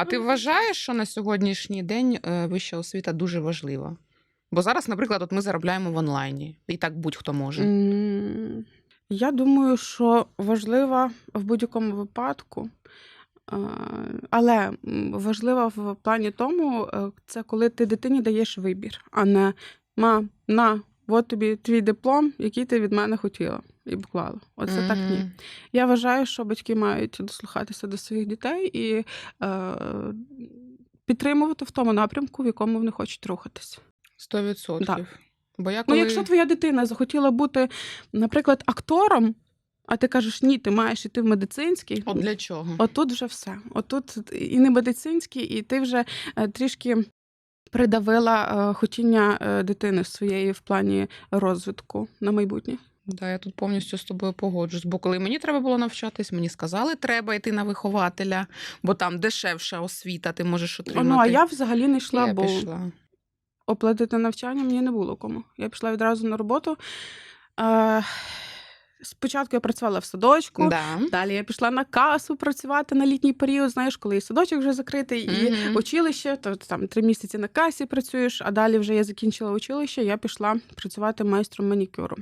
А ти вважаєш, що на сьогоднішній день е, вища освіта дуже важлива? Бо зараз, наприклад, от ми заробляємо в онлайні, і так будь-хто може. Я думаю, що важлива в будь-якому випадку. е, Але важлива в плані тому, е, це коли ти дитині даєш вибір, а не ма, на, от тобі твій диплом, який ти від мене хотіла і поклала. Оце так ні. Я вважаю, що батьки мають дослухатися до своїх дітей і е, підтримувати в тому напрямку, в якому вони хочуть рухатися. Сто відсотків. Бо я Ну, якщо твоя дитина захотіла бути, наприклад, актором, а ти кажеш, ні, ти маєш іти в медицинський. От для чого? Отут вже все. Отут і не медицинський, і ти вже е, трішки придавила е, хотіння е, дитини своєї в плані розвитку на майбутнє. Да, я тут повністю з тобою погоджусь. Бо коли мені треба було навчатись, мені сказали, треба йти на вихователя, бо там дешевша освіта, ти можеш отримати. Ну а я взагалі не йшла, я бо пішла. оплатити навчання мені не було кому. Я пішла відразу на роботу. Спочатку я працювала в садочку. Да. Далі я пішла на касу працювати на літній період. Знаєш, коли і садочок вже закритий, і Мгм. училище, то там три місяці на касі працюєш. А далі вже я закінчила училище. Я пішла працювати майстром манікюру.